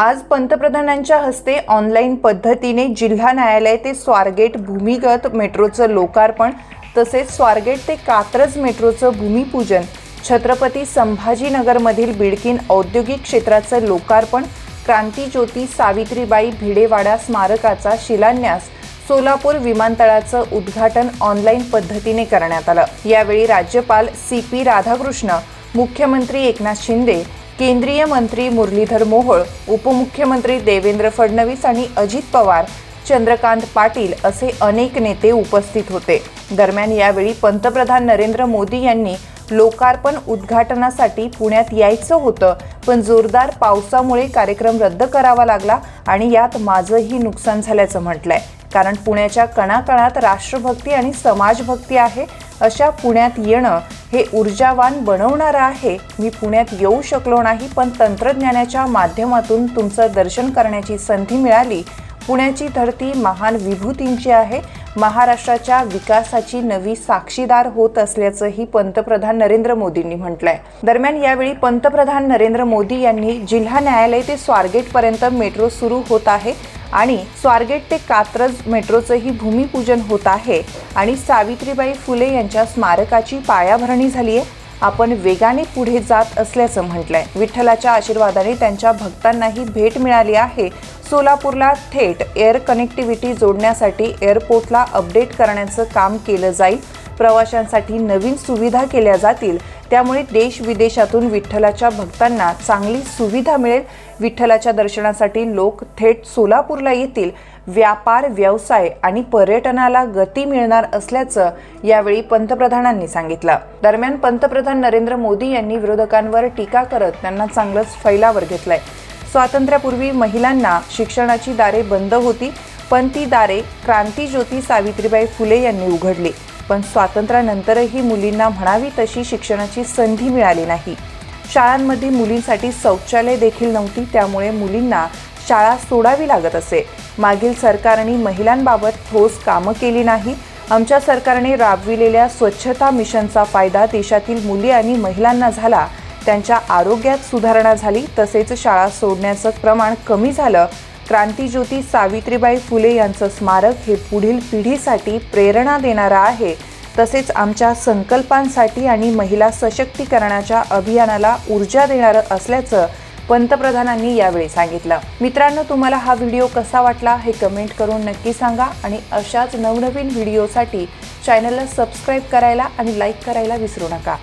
आज पंतप्रधानांच्या हस्ते ऑनलाईन पद्धतीने जिल्हा न्यायालय ते स्वारगेट भूमिगत मेट्रोचं लोकार्पण तसेच स्वारगेट ते कात्रज मेट्रोचं भूमिपूजन छत्रपती संभाजीनगरमधील बिडकीन औद्योगिक क्षेत्राचं लोकार्पण क्रांतीज्योती सावित्रीबाई भिडेवाडा स्मारकाचा शिलान्यास सोलापूर विमानतळाचं उद्घाटन ऑनलाईन पद्धतीने करण्यात आलं. यावेळी राज्यपाल सी पी राधाकृष्ण मुख्यमंत्री एकनाथ शिंदे केंद्रीय मंत्री मुरलीधर मोहोळ उपमुख्यमंत्री देवेंद्र फडणवीस आणि अजित पवार चंद्रकांत पाटील असे अनेक नेते उपस्थित होते. दरम्यान यावेळी पंतप्रधान नरेंद्र मोदी यांनी लोकार्पण उद्घाटनासाठी पुण्यात यायचं होतं पण जोरदार पावसामुळे कार्यक्रम रद्द करावा लागला आणि यात माझंही नुकसान झाल्याचं म्हटलंय. कारण पुण्याच्या कणाकणात राष्ट्रभक्ती आणि समाजभक्ती आहे अशा पुण्यात येणं हे ऊर्जावान बनवणारं आहे. मी पुण्यात येऊ शकलो नाही पण तंत्रज्ञानाच्या माध्यमातून तुमचं दर्शन करण्याची संधी मिळाली. पुण्याची धरती महान विभूतींची आहे. महाराष्ट्राच्या विकासाची नवी साक्षीदार होत असल्याचंही पंतप्रधान नरेंद्र मोदींनी म्हटलंय. दरम्यान यावेळी पंतप्रधान नरेंद्र मोदी यांनी जिल्हा न्यायालय ते स्वारगेटपर्यंत मेट्रो सुरू होत आहे. आणि स्वारगेट ते कात्रज मेट्रोचंही भूमिपूजन होत आहे आणि सावित्रीबाई फुले यांच्या स्मारकाची पायाभरणी झाली आहे. आपण वेगाने पुढे जात असल्याचं म्हटलंय. विठ्ठलाच्या आशीर्वादाने त्यांच्या भक्तांनाही भेट मिळाली आहे. सोलापूरला थेट एअर कनेक्टिव्हिटी जोडण्यासाठी एअरपोर्टला अपडेट करण्याचं काम केलं जाईल. प्रवाशांसाठी नवीन सुविधा केल्या जातील. त्यामुळे देश विदेशातून विठ्ठलाच्या भक्तांना चांगली सुविधा मिळेल. विठ्ठलाच्या दर्शनासाठी लोक थेट सोलापूरला येतील. व्यापार व्यवसाय आणि पर्यटनाला गती मिळणार असल्याचं यावेळी पंतप्रधानांनी सांगितलं. दरम्यान पंतप्रधान नरेंद्र मोदी यांनी विरोधकांवर टीका करत त्यांना चांगलंच फैलावर घेतलंय. स्वातंत्र्यापूर्वी महिलांना शिक्षणाची दारे बंद होती पण ती दारे क्रांतीज्योती सावित्रीबाई फुले यांनी उघडली. पण स्वातंत्र्यानंतरही मुलींना म्हणावी तशी शिक्षणाची संधी मिळाली नाही. शाळांमध्ये मुलींसाठी शौचालय देखील नव्हती त्यामुळे मुलींना शाळा सोडावी लागत असे. मागील सरकारने महिलांबाबत ठोस कामं केली नाही. आमच्या सरकारने राबविलेल्या स्वच्छता मिशनचा फायदा देशातील मुली आणि महिलांना झाला. त्यांच्या आरोग्यात सुधारणा झाली तसेच शाळा सोडण्याचं प्रमाण कमी झालं क्रांतीज्योती सावित्रीबाई फुले यांचं स्मारक हे पुढील पिढीसाठी प्रेरणा देणारं आहे. तसेच आमच्या संकल्पांसाठी आणि महिला सशक्तीकरणाच्या अभियानाला ऊर्जा देणारं असल्याचं पंतप्रधानांनी यावेळी सांगितलं. मित्रांनो तुम्हाला हा व्हिडिओ कसा वाटला हे कमेंट करून नक्की सांगा आणि अशाच नवनवीन व्हिडिओसाठी चॅनलला सबस्क्राईब करायला आणि लाईक करायला विसरू नका.